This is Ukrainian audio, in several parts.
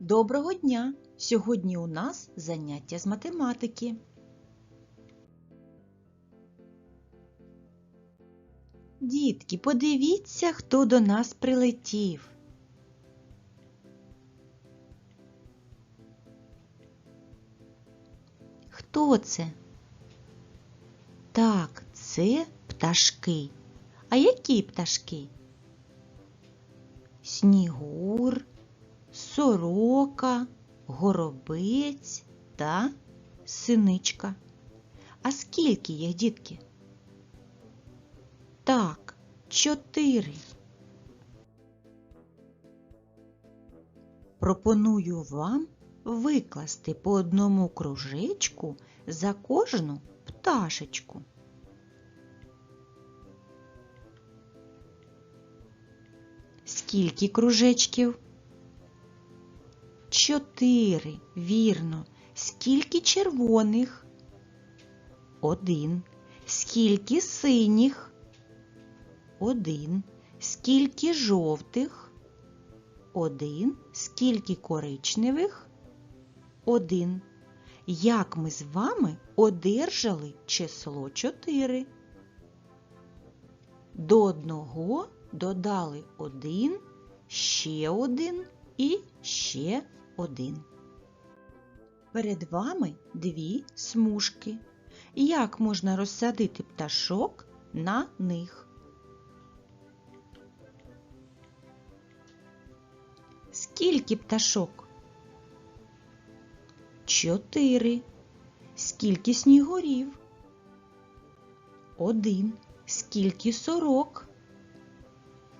Доброго дня! Сьогодні у нас заняття з математики. Дітки, подивіться, хто до нас прилетів. Хто це? Так, це пташки. А які пташки? Снігур, сорока, горобець та синичка. А скільки їх, дітки? Так, чотири. Пропоную вам викласти по одному кружечку за кожну пташечку. Скільки кружечків? Чотири, вірно. Скільки червоних? Один. Скільки синіх? Один. Скільки жовтих? Один. Скільки коричневих? Один. Як ми з вами одержали число 4? До одного додали один, ще один і ще один. Перед вами дві смужки. Як можна розсадити пташок на них? Скільки пташок? Чотири. Скільки снігурів? Один. Скільки сорок?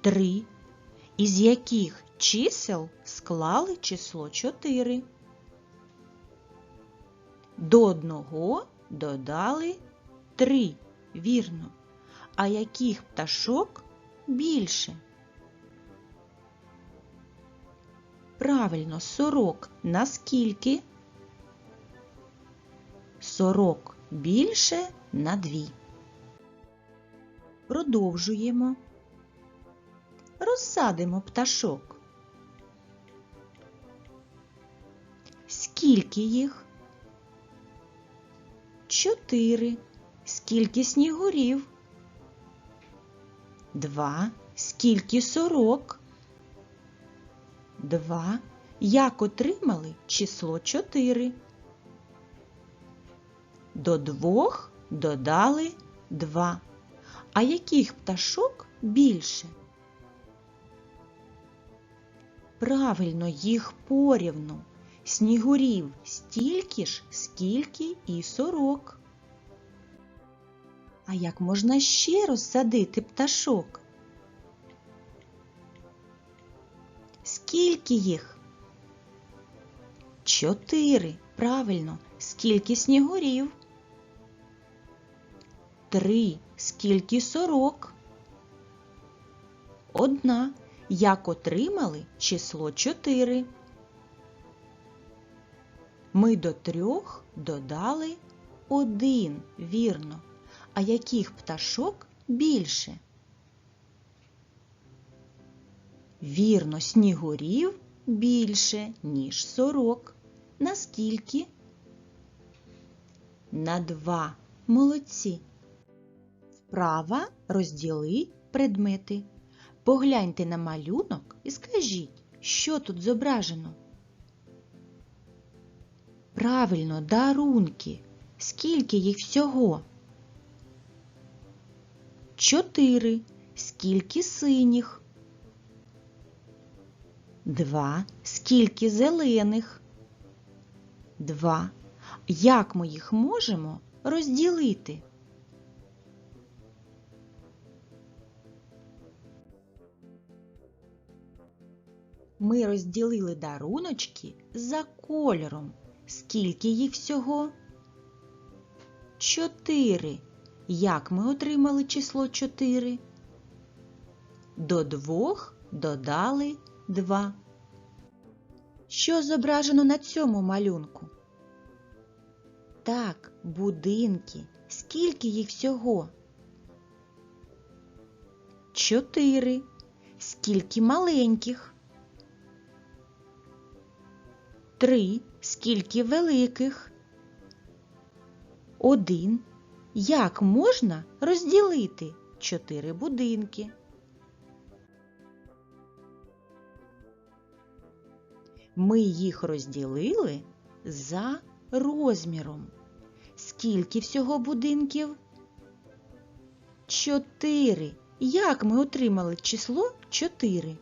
Три. Із яких чисел склали число 4. До одного додали 3, вірно. А яких пташок більше? Правильно, 40 на скільки? 40 більше на 2. Продовжуємо розсадимо пташок. Скільки їх? Чотири. Скільки снігурів? Два. Скільки сорок? Два. Як отримали число чотири? До двох додали два. А яких пташок більше? Правильно, їх порівну. Снігурів стільки ж, скільки і сорок. А як можна ще розсадити пташок? Скільки їх? Чотири. Правильно. Скільки снігурів? Три. Скільки сорок? Одна. Як отримали число 4? Ми до трьох додали один, вірно. А яких пташок більше? Вірно, снігурів більше, ніж сорок. Наскільки? На два. Молодці. Вправа розділи предмети. Погляньте на малюнок і скажіть, що тут зображено? Правильно, дарунки. Скільки їх всього? Чотири. Скільки синіх? Два. Скільки зелених? Два. Як ми їх можемо розділити? Ми розділили даруночки за кольором. Скільки їх всього? Чотири. Як ми отримали число 4? До двох додали 2. Що зображено на цьому малюнку? Так, будинки. Скільки їх всього? Чотири. Скільки маленьких? Три. Скільки великих? Один. Як можна розділити чотири будинки? Ми їх розділили за розміром. Скільки всього будинків? Чотири. Як ми отримали число чотири?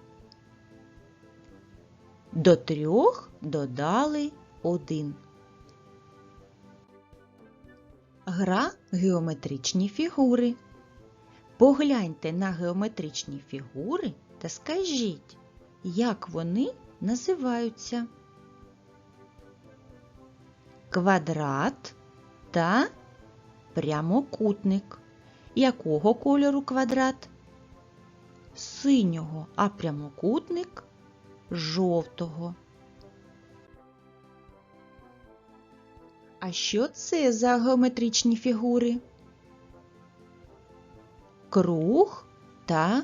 До трьох додали один. Гра геометричні фігури. Погляньте на геометричні фігури та скажіть, як вони називаються. Квадрат та прямокутник. Якого кольору квадрат? Синього, а прямокутник жовтого. А що це за геометричні фігури? Круг та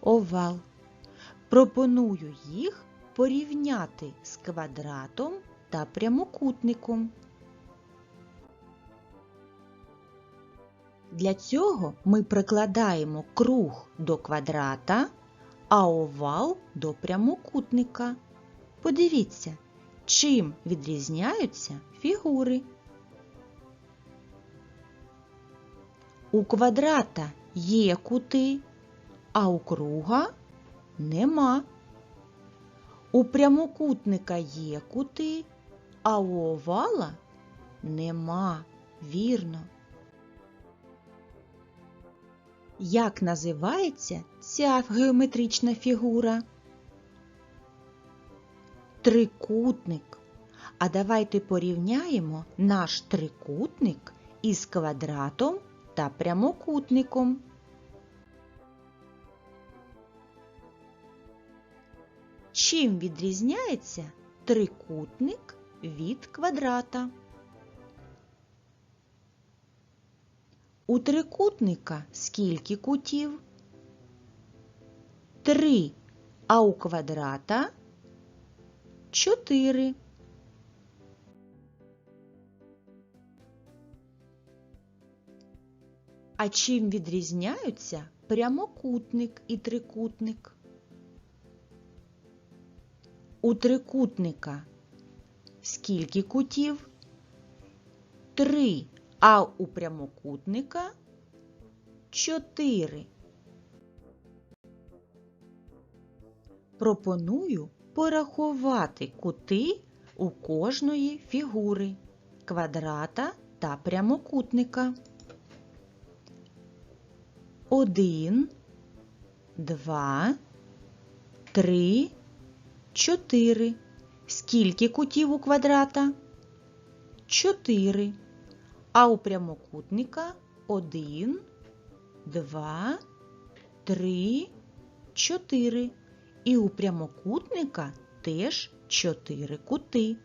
овал. Пропоную їх порівняти з квадратом та прямокутником. Для цього ми прикладаємо круг до квадрата, а овал до прямокутника. Подивіться, чим відрізняються фігури. У квадрата є кути, а у круга нема. У прямокутника є кути, а у овала нема, вірно. Як називається ця геометрична фігура? Трикутник. А давайте порівняємо наш трикутник із квадратом та прямокутником. Чим відрізняється трикутник від квадрата? У трикутника скільки кутів? Три, а у квадрата чотири. А чим відрізняються прямокутник і трикутник? У трикутника скільки кутів? Три, а у прямокутника чотири. Пропоную порахувати кути у кожної фігури квадрата та прямокутника. Один, два, три, чотири. Скільки кутів у квадрата? Чотири. А у прямокутника один, два, три, чотири. І у прямокутника теж чотири кути.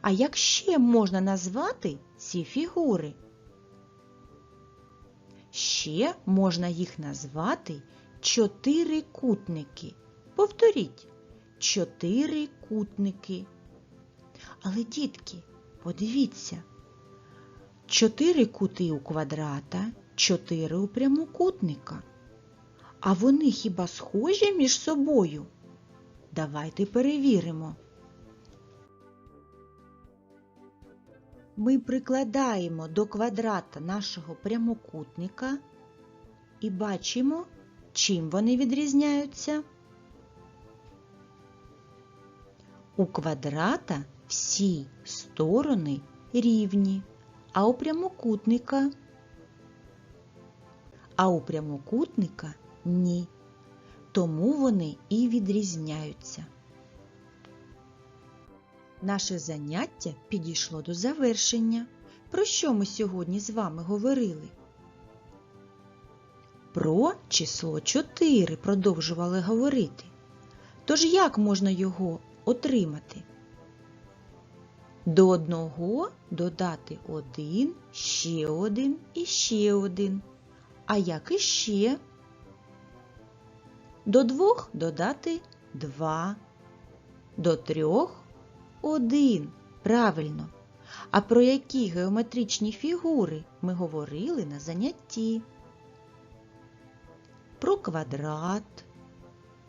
А як ще можна назвати ці фігури? Ще можна їх назвати чотирикутники. Повторіть чотирикутники. Але, дітки, подивіться, чотири кути у квадрата, чотири у прямокутника. А вони хіба схожі між собою? Давайте перевіримо. Ми прикладаємо до квадрата нашого прямокутника і бачимо, чим вони відрізняються. У квадрата всі сторони рівні, а у прямокутника, а у прямокутника ні. Тому вони і відрізняються. Наше заняття підійшло до завершення. Про що ми сьогодні з вами говорили? Про число 4 продовжували говорити. Тож як можна його отримати? До одного додати один, ще один і ще один. А як іще? До двох додати два, до трьох Один. Правильно. А про які геометричні фігури ми говорили на занятті? Про квадрат,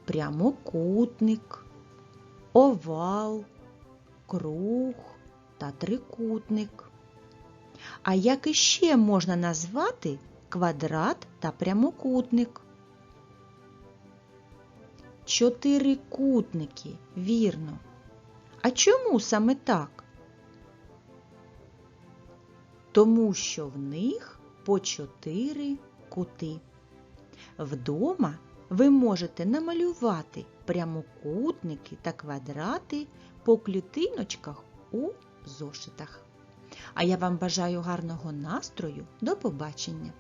прямокутник, овал, круг та трикутник. А як іще можна назвати квадрат та прямокутник? Чотирикутники, вірно. А чому саме так? Тому що в них по чотири кути. Вдома ви можете намалювати прямокутники та квадрати по клітиночках у зошитах. А я вам бажаю гарного настрою. До побачення!